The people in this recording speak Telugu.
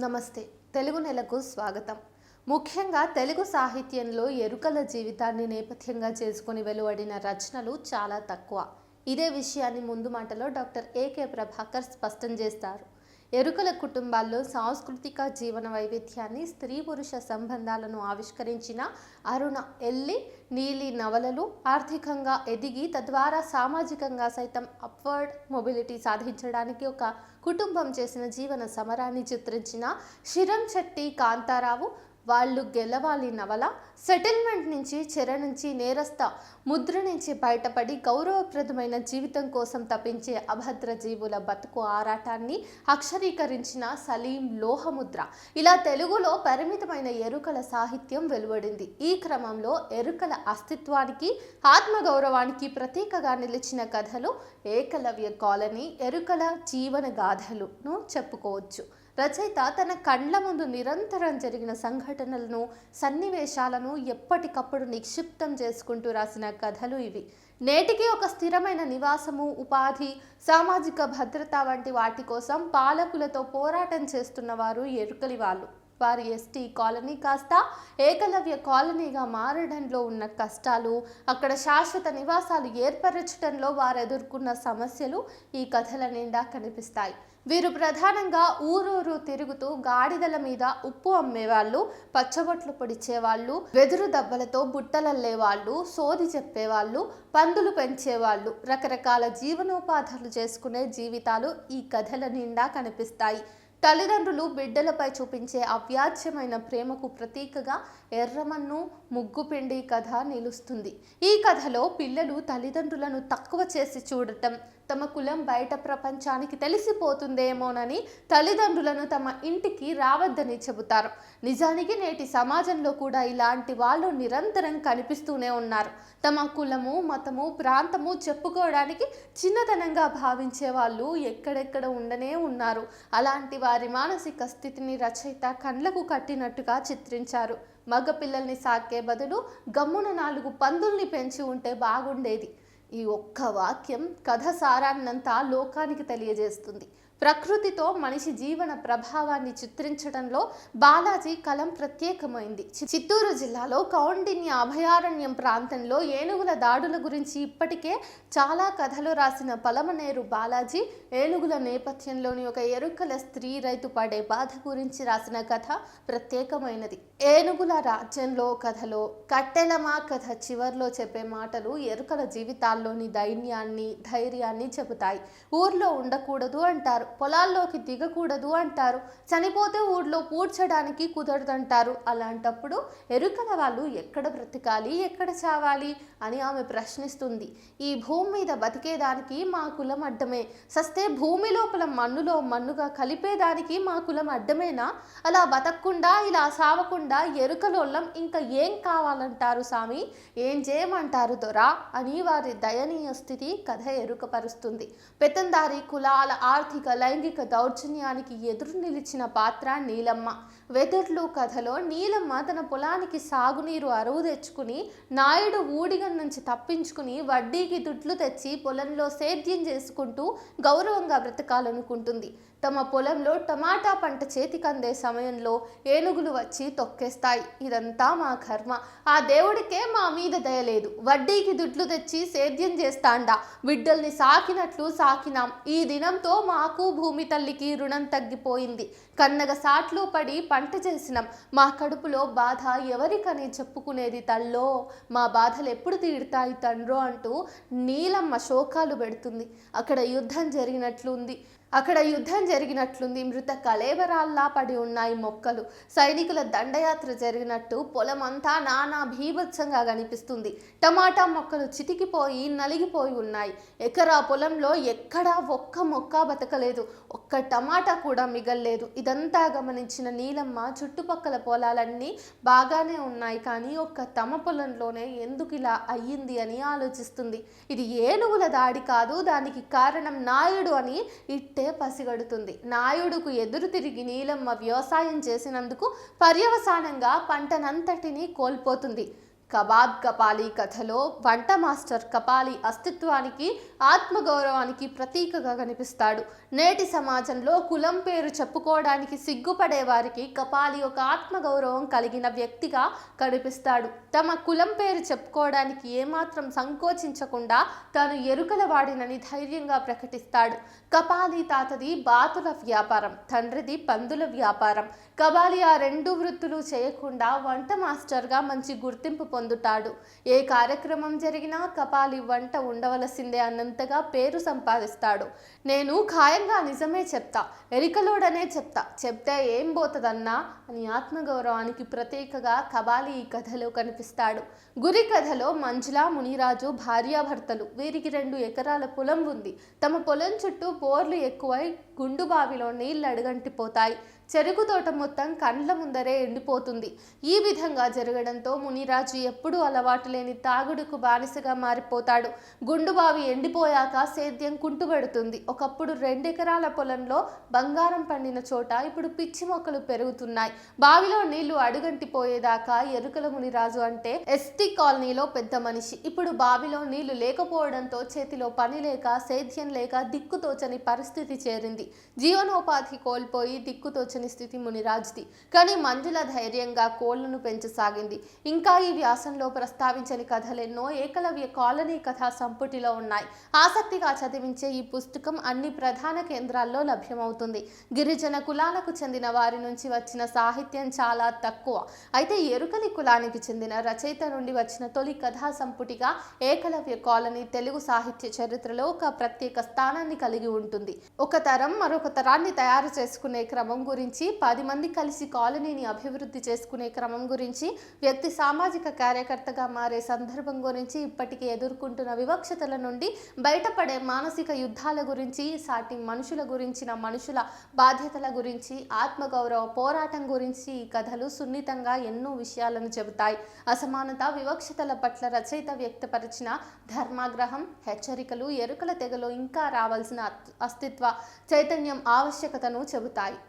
నమస్తే. తెలుగు నెలకు స్వాగతం. ముఖ్యంగా తెలుగు సాహిత్యంలో ఎరుకల జీవితాన్ని నేపథ్యంగా చేసుకుని వెలువడిన రచనలు చాలా తక్కువ. ఇదే విషయాన్ని ముందు మాటలో డాక్టర్ ఏకే ప్రభాకర్ స్పష్టం చేస్తారు. ఎరుకల కుటుంబాల్లో సాంస్కృతిక జీవన వైవిధ్యాన్ని స్త్రీ పురుష సంబంధాలను ఆవిష్కరించిన అరుణ ఎల్లి నీలి నవలలు ఆర్థికంగా ఎదిగి తద్వారా సామాజికంగా సైతం అప్వర్డ్ మొబిలిటీ సాధించడానికి ఒక కుటుంబం చేసిన జీవన సమరాన్ని చిత్రించిన శిరం శెట్టి కాంతారావు వాళ్ళు గెలవాలి నవల. సెటిల్మెంట్ నుంచి చెర నుంచి నేరస్త ముద్ర నుంచి బయటపడి గౌరవప్రదమైన జీవితం కోసం తప్పించే అభద్ర జీవుల బతుకు ఆరాటాన్ని అక్షరీకరించిన సలీం లోహముద్ర. ఇలా తెలుగులో పరిమితమైన ఎరుకల సాహిత్యం వెలువడింది. ఈ క్రమంలో ఎరుకల అస్తిత్వానికి ఆత్మగౌరవానికి ప్రతీకగా నిలిచిన కథలు ఏకలవ్య కాలనీ ఎరుకల జీవన గాథలును చెప్పుకోవచ్చు. రచయిత తన కండ్ల ముందు నిరంతరం జరిగిన సంఘటనలను సన్నివేశాలను ఎప్పటికప్పుడు నిక్షిప్తం చేసుకుంటూ రాసిన కథలు ఇవి. నేటికి ఒక స్థిరమైన నివాసము ఉపాధి సామాజిక భద్రత వంటి వాటి కోసం పాలకులతో పోరాటం చేస్తున్న వారు ఎరుకలి వాళ్ళు. వారి ఎస్టీ కాలనీ కాస్త ఏకలవ్య కాలనీగా మారడంలో ఉన్న కష్టాలు అక్కడ శాశ్వత నివాసాలు ఏర్పరచడంలో వారు ఎదుర్కొన్న సమస్యలు ఈ కథల నిండా కనిపిస్తాయి. వీరు ప్రధానంగా ఊరూరు తిరుగుతూ గాడిదల మీద ఉప్పు అమ్మేవాళ్ళు పచ్చబొట్లు పొడిచేవాళ్ళు వెదురు దెబ్బలతో బుట్టలల్లేవాళ్ళు సోది చెప్పేవాళ్ళు పందులు పెంచేవాళ్ళు. రకరకాల జీవనోపాధులు చేసుకునే జీవితాలు ఈ కథల నిండా కనిపిస్తాయి. తల్లిదండ్రులు బిడ్డలపై చూపించే అవ్యాజ్యమైన ప్రేమకు ప్రతీకగా ఎర్రమన్ను ముగ్గుపిండి కథ నిలుస్తుంది. ఈ కథలో పిల్లలు తల్లిదండ్రులను తక్కువ చేసి చూడటం తమ కులం బయట ప్రపంచానికి తెలిసిపోతుందేమోనని తల్లిదండ్రులను తమ ఇంటికి రావద్దని చెబుతారు. నిజానికి నేటి సమాజంలో కూడా ఇలాంటి వాళ్ళు నిరంతరం కనిపిస్తూనే ఉన్నారు. తమ కులము మతము ప్రాంతము చెప్పుకోవడానికి చిన్నతనంగా భావించే వాళ్ళు ఎక్కడెక్కడ ఉండనే ఉన్నారు. అలాంటి వారి మానసిక స్థితిని రచయిత కండ్లకు కట్టినట్టుగా చిత్రించారు. మగ పిల్లల్ని సాకే బదులు గమ్మున నాలుగు పందుల్ని పెంచి ఉంటే బాగుండేది. ఈ ఒక్క వాక్యం కథ సారాన్నంతా లోకానికి తెలియజేస్తుంది. ప్రకృతితో మనిషి జీవన ప్రభావాన్ని చిత్రించడంలో బాలాజీ కలం ప్రత్యేకమైంది. చి- చిత్తూరు జిల్లాలో కౌండిన్య అభయారణ్యం ప్రాంతంలో ఏనుగుల దాడుల గురించి ఇప్పటికే చాలా కథలు రాసిన పలమనేరు బాలాజీ ఏనుగుల నేపథ్యంలోని ఒక ఎరుకల స్త్రీ రైతు పడే బాధ గురించి రాసిన కథ ప్రత్యేకమైనది. ఏనుగుల రాజ్యంలో కథలో కట్టెలమా కథ చివర్లో చెప్పే మాటలు ఎరుకల జీవితాల్లోని దైన్యాన్ని ధైర్యాన్ని చెబుతాయి. ఊర్లో ఉండకూడదు అంటారు. పొలాల్లోకి దిగకూడదు అంటారు. చనిపోతే ఊళ్ళో పూడ్చడానికి కుదరదంటారు. అలాంటప్పుడు ఎరుకల వాళ్ళు ఎక్కడ బ్రతకాలి ఎక్కడ చావాలి అని ఆమె ప్రశ్నిస్తుంది. ఈ భూమి మీద బతికేదానికి మా కులం అడ్డమే. సస్తే భూమి లోపల మన్నులో మన్నుగా కలిపేదానికి మా కులం అడ్డమేనా? అలా బతకకుండా ఇలా సావకుండా ఎరుకలోళ్ళం ఇంకా ఏం కావాలంటారు స్వామి ఏం చేయమంటారు దొరా? అని వారి దయనీయ స్థితి కథ ఎరుకపరుస్తుంది. పెత్తందారి కులాల ఆర్థిక లైంగిక దౌర్జన్యానికి ఎదురు నిలిచిన పాత్ర నీలమ్మ. వెదుర్లు కథలో నీలమ్మ తన పొలానికి సాగునీరు అరువు తెచ్చుకుని నాయుడు ఊడిగం నుంచి తప్పించుకుని వడ్డీకి దుడ్లు తెచ్చి పొలంలో సేద్యం చేసుకుంటూ గౌరవంగా బ్రతకాలనుకుంటుంది. తమ పొలంలో టమాటా పంట చేతికందే సమయంలో ఏనుగులు వచ్చి తొక్కేస్తాయి. ఇదంతా మా కర్మ. ఆ దేవుడికే మా మీద దయలేదు వడ్డీకి దుడ్లు తెచ్చి సేద్యం చేస్తాండా. బిడ్డల్ని సాకినట్లు సాకినాం. ఈ దినంతో మాకు భూమి తల్లికి రుణం తగ్గిపోయింది. కన్నగ సాట్లు పడి వంట చేసినాం. మా కడుపులో బాధ ఎవరికని చెప్పుకునేది తల్లో? మా బాధలు ఎప్పుడు తీరుతాయి తండ్రో అంటూ నీలమ్మ శోకాలు పెడుతుంది. అక్కడ యుద్ధం జరిగినట్లుంది. అక్కడ యుద్ధం జరిగినట్లుంది. మృత కలేబరాల్లా పడి ఉన్నాయి మొక్కలు. సైనికుల దండయాత్ర జరిగినట్టు పొలమంతా నానా భీభత్సంగా కనిపిస్తుంది. టమాటా మొక్కలు చితికిపోయి నలిగిపోయి ఉన్నాయి. ఎకరా పొలంలో ఎక్కడా ఒక్క మొక్క బతకలేదు. ఒక్క టమాటా కూడా మిగల్లేదు. ఇదంతా గమనించిన నీలమ్మ చుట్టుపక్కల పొలాలన్నీ బాగానే ఉన్నాయి. కానీ ఒక్క తమ పొలంలోనే ఎందుకు ఇలా అయ్యింది అని ఆలోచిస్తుంది. ఇది ఏనుగుల దాడి కాదు. దానికి కారణం నాయుడు అని చూస్తే పసిగడుతుంది. నాయుడుకు ఎదురు తిరిగి నీలమ్మ వ్యవసాయం చేసినందుకు పర్యవసానంగా పంటనంతటినీ కోల్పోతుంది. కబాబ్ కపాలి కథలో వంట మాస్టర్ కపాలి అస్తిత్వానికి ఆత్మగౌరవానికి ప్రతీకగా కనిపిస్తాడు. నేటి సమాజంలో కులం పేరు చెప్పుకోవడానికి సిగ్గుపడే వారికి కపాలి ఒక ఆత్మగౌరవం కలిగిన వ్యక్తిగా కనిపిస్తాడు. తమ కులం పేరు చెప్పుకోవడానికి ఏమాత్రం సంకోచించకుండా తాను ఎరుకల వాడినని ధైర్యంగా ప్రకటిస్తాడు. కపాలి తాతది బాతుల వ్యాపారం తండ్రిది పందుల వ్యాపారం. కబాలి ఆ రెండు వృత్తులు చేయకుండా వంట మాస్టర్గా మంచి గుర్తింపు పొందుతాడు. ఏ కార్యక్రమం జరిగినా కపాలి వంట ఉండవలసిందే అన్నంతగా పేరు సంపాదిస్తాడు. నేను స్వయంగా నిజమే చెప్తా ఎరికలోడనే చెప్తా. చెప్తే ఏం పోతుందన్నా? అని ఆత్మగౌరవానికి ప్రత్యేకగా కబాలి ఈ కథలో కనిపిస్తాడు. గురి కథలో మంజుల మునిరాజు భార్యాభర్తలు వీరికి రెండు ఎకరాల పొలం ఉంది. తమ పొలం చుట్టూ బోర్లు ఎక్కువై గుండు బావిలో నీళ్ళు అడుగంటిపోతాయి. చెరుకు తోట మొత్తం కండ్ల ముందరే ఎండిపోతుంది. ఈ విధంగా జరగడంతో మునిరాజు ఎప్పుడూ అలవాటు లేని తాగుడుకు బానిసగా మారిపోతాడు. గుండుబావి ఎండిపోయాక సేద్యం కుంటుపడుతుంది. ఒకప్పుడు రెండెకరాల పొలంలో బంగారం పండిన చోట ఇప్పుడు పిచ్చి మొక్కలు పెరుగుతున్నాయి. బావిలో నీళ్ళు అడుగంటిపోయేదాకా ఎరుకల మునిరాజు అంటే ఎస్టీ కాలనీలో పెద్ద మనిషి. ఇప్పుడు బావిలో నీళ్ళు లేకపోవడంతో చేతిలో పని లేక సేద్యం లేక దిక్కుతోచని పరిస్థితి చేరింది. జీవనోపాధి కోల్పోయి దిక్కుతోచని స్థితి మునిరాజ్ది. కానీ మంజుల ధైర్యంగా కోళ్ళను పెంచసాగింది. ఇంకా ఈ వ్యాసంలో ప్రస్తావించని కథలెన్నో ఏకలవ్య కాలనీ కథా సంపుటిలో ఉన్నాయి. ఆసక్తిగా చదివించే ఈ పుస్తకం అన్ని ప్రధాన కేంద్రాల్లో లభ్యమవుతుంది. గిరిజన కులాలకు చెందిన వారి నుంచి వచ్చిన సాహిత్యం చాలా తక్కువ. అయితే ఎరుకలి కులానికి చెందిన రచయిత నుండి వచ్చిన తొలి కథా సంపుటిగా ఏకలవ్య కాలనీ తెలుగు సాహిత్య చరిత్రలో ఒక ప్రత్యేక స్థానాన్ని కలిగి ఉంటుంది. ఒక తరం మరొక తరాన్ని తయారు చేసుకునే క్రమం గురించి పది మంది కలిసి కాలనీని అభివృద్ధి చేసుకునే క్రమం గురించి వ్యక్తి సామాజిక కార్యకర్తగా మారే సందర్భం గురించి ఇప్పటికీ ఎదుర్కొంటున్న వివక్షతల నుండి బయటపడే మానసిక యుద్ధాల గురించి సాటి మనుషుల గురించిన మనుషుల బాధ్యతల గురించి ఆత్మగౌరవ పోరాటం గురించి ఈ కథలు సున్నితంగా ఎన్నో విషయాలను చెబుతాయి. అసమానత వివక్షతల పట్ల రచయిత వ్యక్తపరిచిన ధర్మాగ్రహం హెచ్చరికలు ఎరుకల తెగలో ఇంకా రావాల్సిన అస్తిత్వ చైతన్యం ఆవశ్యకతను చెబుతాయి.